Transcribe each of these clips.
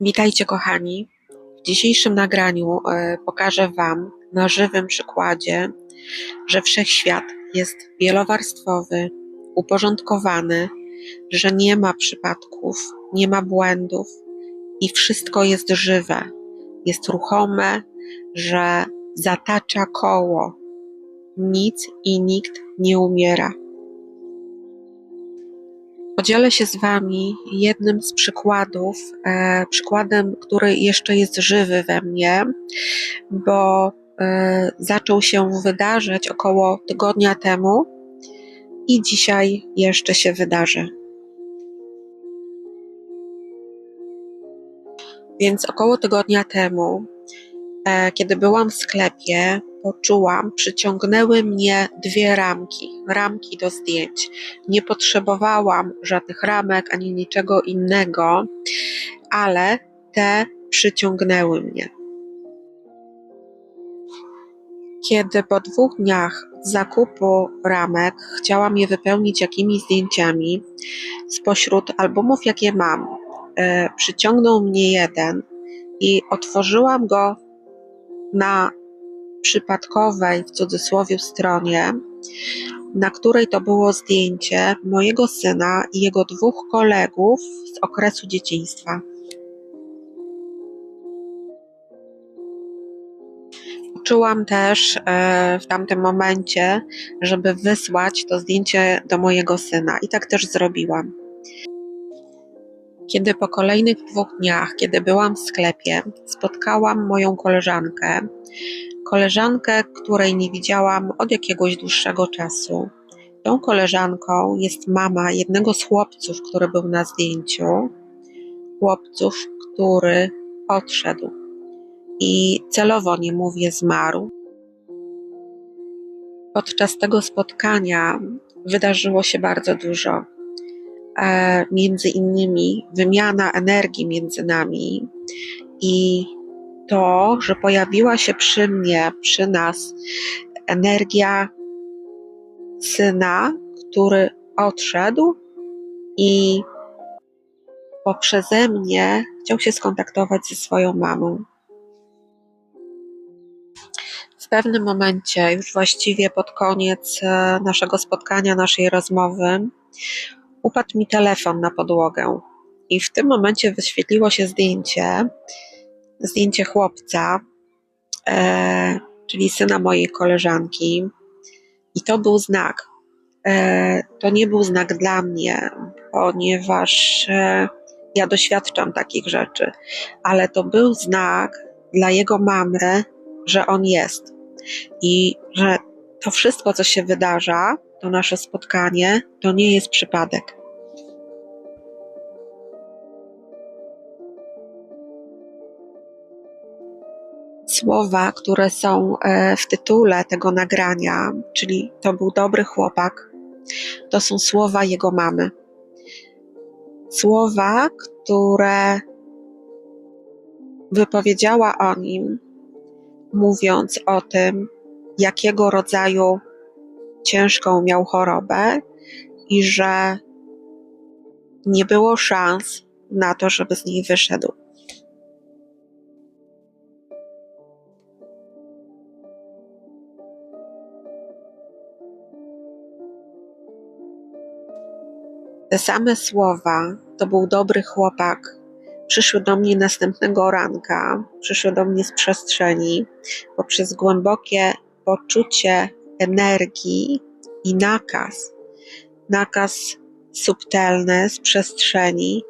Witajcie kochani. W dzisiejszym nagraniu e, pokażę Wam na żywym przykładzie, że wszechświat jest wielowarstwowy, uporządkowany, że nie ma przypadków, nie ma błędów i wszystko jest żywe, jest ruchome, że zatacza koło. Nic i nikt nie umiera. Podzielę się z Wami jednym z przykładów, e, przykładem, który jeszcze jest żywy we mnie, bo e, zaczął się wydarzyć około tygodnia temu i dzisiaj jeszcze się wydarzy. Więc około tygodnia temu, e, kiedy byłam w sklepie, poczułam, przyciągnęły mnie dwie ramki, ramki do zdjęć. Nie potrzebowałam żadnych ramek ani niczego innego, ale te przyciągnęły mnie. Kiedy po dwóch dniach zakupu ramek chciałam je wypełnić jakimiś zdjęciami spośród albumów, jakie mam, e, przyciągnął mnie jeden i otworzyłam go na przypadkowej, w cudzysłowie, stronie, na której to było zdjęcie mojego syna i jego dwóch kolegów z okresu dzieciństwa. Czułam też e, w tamtym momencie, żeby wysłać to zdjęcie do mojego syna, i tak też zrobiłam. Kiedy po kolejnych dwóch dniach, kiedy byłam w sklepie, spotkałam moją koleżankę, koleżankę, której nie widziałam od jakiegoś dłuższego czasu. Tą koleżanką jest mama jednego z chłopców, który był na zdjęciu, chłopców, który odszedł. I celowo nie mówię zmarł. Podczas tego spotkania wydarzyło się bardzo dużo. E, między innymi wymiana energii między nami i to, że pojawiła się przy mnie, przy nas energia syna, który odszedł i poprzeze mnie chciał się skontaktować ze swoją mamą. W pewnym momencie, już właściwie pod koniec e, naszego spotkania, naszej rozmowy, upadł mi telefon na podłogę. I w tym momencie wyświetliło się zdjęcie, zdjęcie chłopca, e, czyli syna mojej koleżanki, i to był znak. E, to nie był znak dla mnie, ponieważ e, ja doświadczam takich rzeczy, ale to był znak dla jego mamy, że on jest i że to wszystko, co się wydarza, to nasze spotkanie, to nie jest przypadek. Słowa, które są e, w tytule tego nagrania, czyli to był dobry chłopak, to są słowa jego mamy. Słowa, które wypowiedziała o nim, mówiąc o tym, jakiego rodzaju ciężką miał chorobę i że nie było szans na to, żeby z niej wyszedł. Te same słowa, to był dobry chłopak, przyszły do mnie następnego ranka, przyszły do mnie z przestrzeni, poprzez głębokie poczucie energii i nakaz, nakaz subtelny z przestrzeni,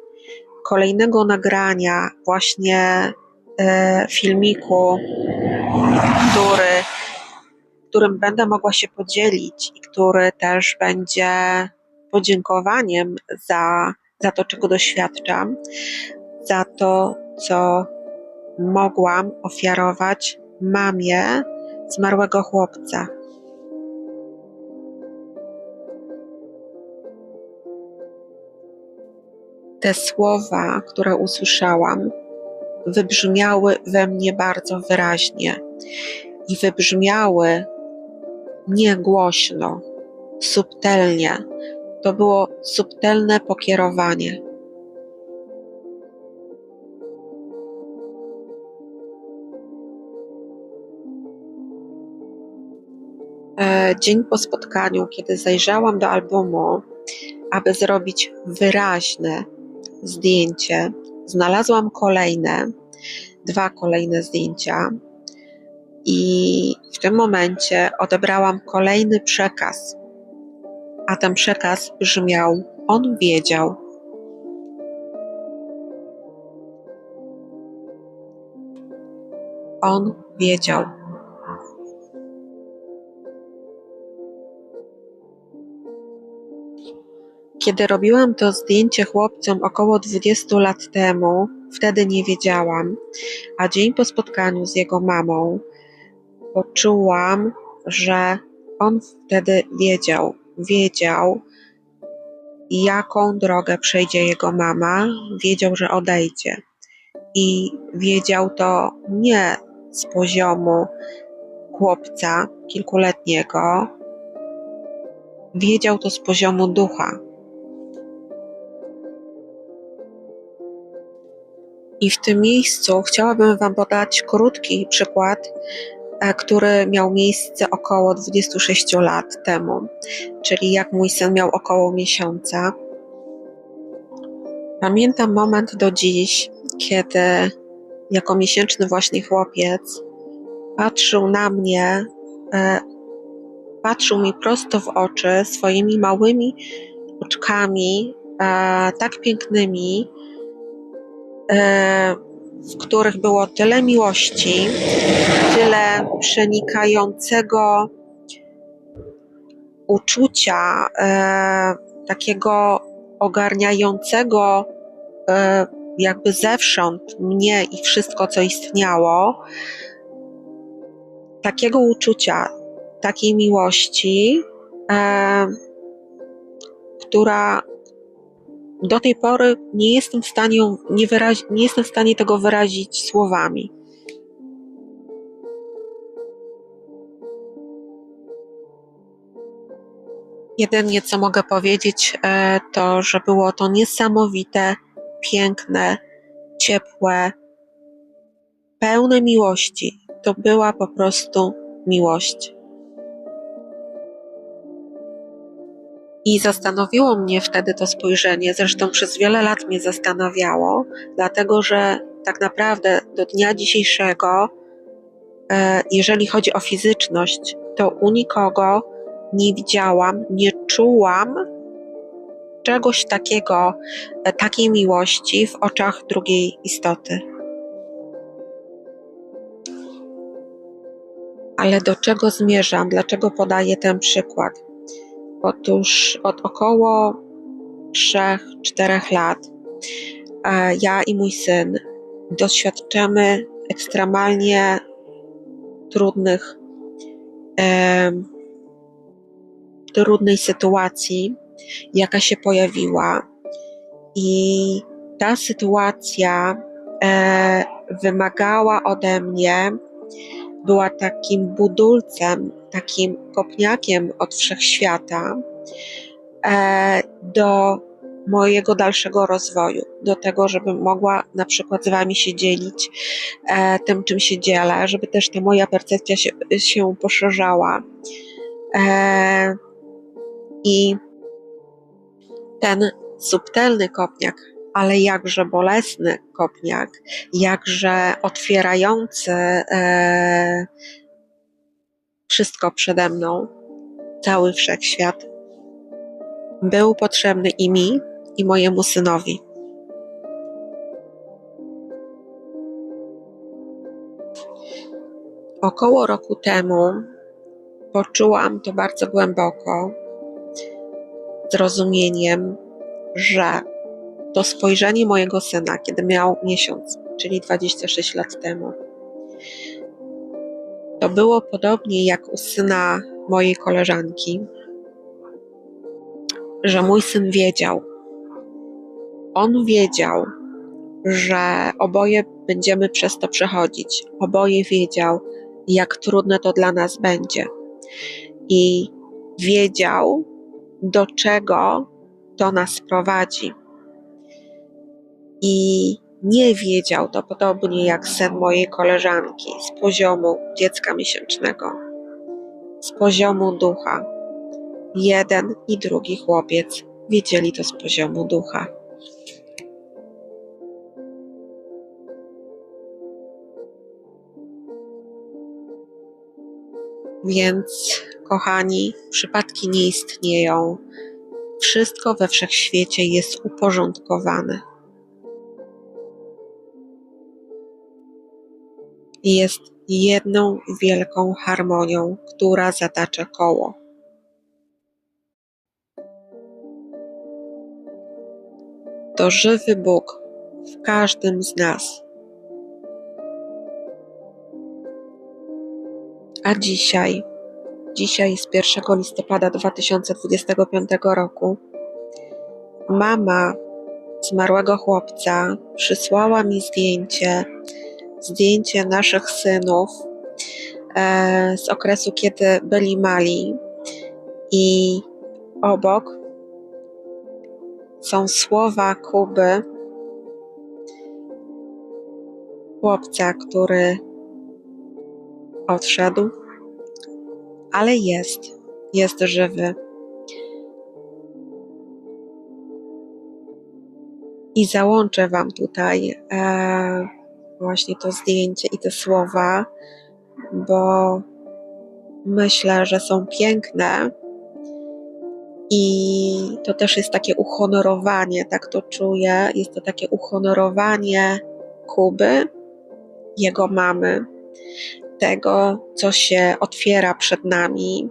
kolejnego nagrania, właśnie e, filmiku, który, którym będę mogła się podzielić i który też będzie podziękowaniem za, za to, czego doświadczam, za to, co mogłam ofiarować mamie zmarłego chłopca. Te słowa, które usłyszałam, wybrzmiały we mnie bardzo wyraźnie i wybrzmiały nie głośno, subtelnie. To było subtelne pokierowanie. E, dzień po spotkaniu, kiedy zajrzałam do albumu, aby zrobić wyraźne zdjęcie, znalazłam kolejne, dwa kolejne zdjęcia, i w tym momencie odebrałam kolejny przekaz. A ten przekaz brzmiał: On wiedział. On wiedział. Kiedy robiłam to zdjęcie chłopcom około 20 lat temu, wtedy nie wiedziałam, a dzień po spotkaniu z jego mamą poczułam, że on wtedy wiedział, wiedział, jaką drogę przejdzie jego mama, wiedział, że odejdzie. I wiedział to nie z poziomu chłopca kilkuletniego, wiedział to z poziomu ducha. I w tym miejscu chciałabym Wam podać krótki przykład który miał miejsce około 26 lat temu, czyli jak mój syn miał około miesiąca. Pamiętam moment do dziś, kiedy jako miesięczny właśnie chłopiec patrzył na mnie, e, patrzył mi prosto w oczy swoimi małymi oczkami, e, tak pięknymi, w których było tyle miłości, tyle przenikającego uczucia, e, takiego ogarniającego e, jakby zewsząd mnie i wszystko, co istniało, takiego uczucia, takiej miłości, e, która do tej pory nie jestem w stanie, nie, wyrazi, nie jestem w stanie tego wyrazić słowami. Jedynie co mogę powiedzieć, e, to że było to niesamowite, piękne, ciepłe, pełne miłości. To była po prostu miłość. I zastanowiło mnie wtedy to spojrzenie, zresztą przez wiele lat mnie zastanawiało, dlatego że tak naprawdę do dnia dzisiejszego, e, jeżeli chodzi o fizyczność, to u nikogo nie widziałam, nie czułam czegoś takiego, e, takiej miłości w oczach drugiej istoty. Ale do czego zmierzam? Dlaczego podaję ten przykład? Otóż od około 3-4 lat e, ja i mój syn doświadczamy ekstremalnie trudnych, trudnej sytuacji, jaka się pojawiła. I ta sytuacja e, wymagała ode mnie, była takim budulcem takim kopniakiem od wszechświata e, do mojego dalszego rozwoju, do tego, żebym mogła na przykład z Wami się dzielić e, tym, czym się dzielę, żeby też ta moja percepcja się, się poszerzała. E, I ten subtelny kopniak, ale jakże bolesny kopniak, jakże otwierający wszystko przede mną, cały wszechświat. Był potrzebny i mi, i mojemu synowi. Około roku temu poczułam to bardzo głęboko, zrozumieniem, że to spojrzenie mojego syna, kiedy miał miesiąc, czyli 26 lat temu, to było podobnie jak u syna mojej koleżanki, że mój syn wiedział. On wiedział, że oboje będziemy przez to przechodzić. Oboje wiedział, jak trudne to dla nas będzie. I wiedział, do czego to nas prowadzi. I nie wiedział to podobnie jak sen mojej koleżanki z poziomu dziecka miesięcznego. z poziomu ducha. Jeden i drugi chłopiec wiedzieli to z poziomu ducha. Więc, kochani, przypadki nie istnieją. Wszystko we wszechświecie jest uporządkowane. Jest jedną wielką harmonią, która zatacza koło. To żywy Bóg w każdym z nas. A dzisiaj, dzisiaj jest 1 listopada 2025 roku, mama zmarłego chłopca przysłała mi zdjęcie, zdjęcie naszych synów e, z okresu, kiedy byli mali i obok są słowa Kuby, chłopca, który odszedł, ale jest, jest żywy. I załączę Wam tutaj e, właśnie to zdjęcie i te słowa, bo myślę, że są piękne. I to też jest takie uhonorowanie, tak to czuję. Jest to takie uhonorowanie Kuby, jego mamy, tego, co się otwiera przed nami,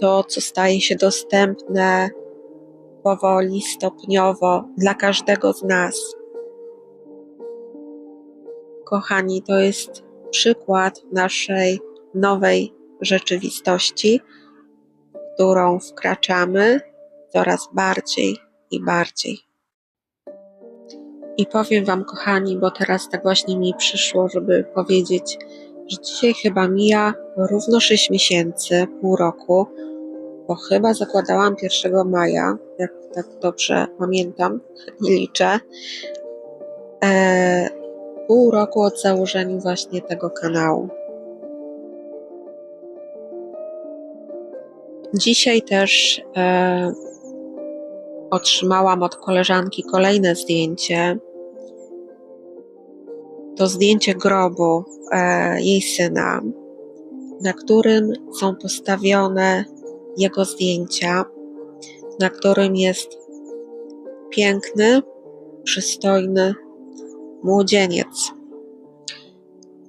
to, co staje się dostępne powoli, stopniowo dla każdego z nas. Kochani, to jest przykład naszej nowej rzeczywistości, w którą wkraczamy coraz bardziej i bardziej. I powiem Wam, kochani, bo teraz tak właśnie mi przyszło, żeby powiedzieć, że dzisiaj chyba mija równo 6 miesięcy, pół roku, bo chyba zakładałam 1 maja, jak tak dobrze pamiętam i liczę. E, pół roku od założenia właśnie tego kanału. Dzisiaj też e, otrzymałam od koleżanki kolejne zdjęcie. To zdjęcie grobu e, jej syna, na którym są postawione jego zdjęcia, na którym jest piękny, przystojny młodzieniec,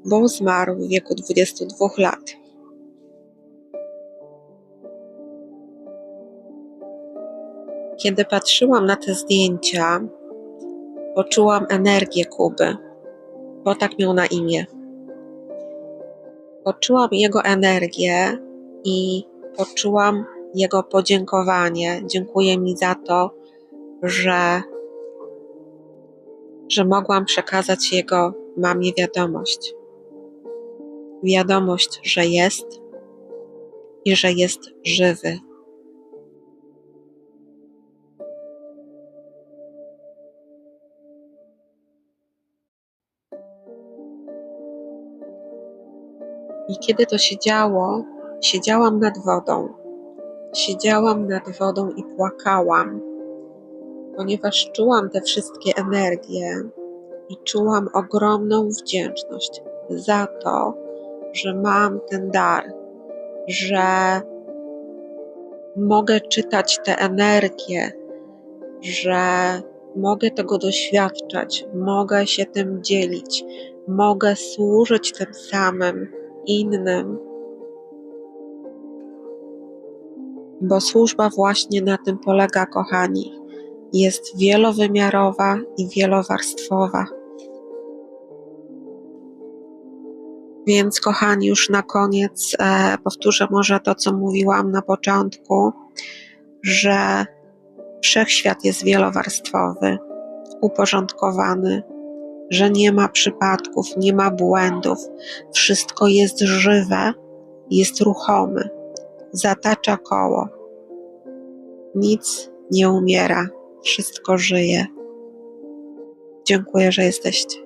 bo zmarł w wieku 22 lat. Kiedy patrzyłam na te zdjęcia, poczułam energię Kuby, bo tak miał na imię. Poczułam jego energię i poczułam jego podziękowanie. Dziękuję mi za to, że, że mogłam przekazać jego mamie wiadomość. Wiadomość, że jest i że jest żywy. I kiedy to się działo, siedziałam nad wodą. Siedziałam nad wodą i płakałam, ponieważ czułam te wszystkie energie i czułam ogromną wdzięczność za to, że mam ten dar, że mogę czytać te energie, że mogę tego doświadczać, mogę się tym dzielić, mogę służyć tym samym innym. Bo służba właśnie na tym polega, kochani. Jest wielowymiarowa i wielowarstwowa. Więc, kochani, już na koniec e, powtórzę może to, co mówiłam na początku, że wszechświat jest wielowarstwowy, uporządkowany, że nie ma przypadków, nie ma błędów, wszystko jest żywe, jest ruchome, zatacza koło. Nic nie umiera, wszystko żyje. Dziękuję, że jesteście.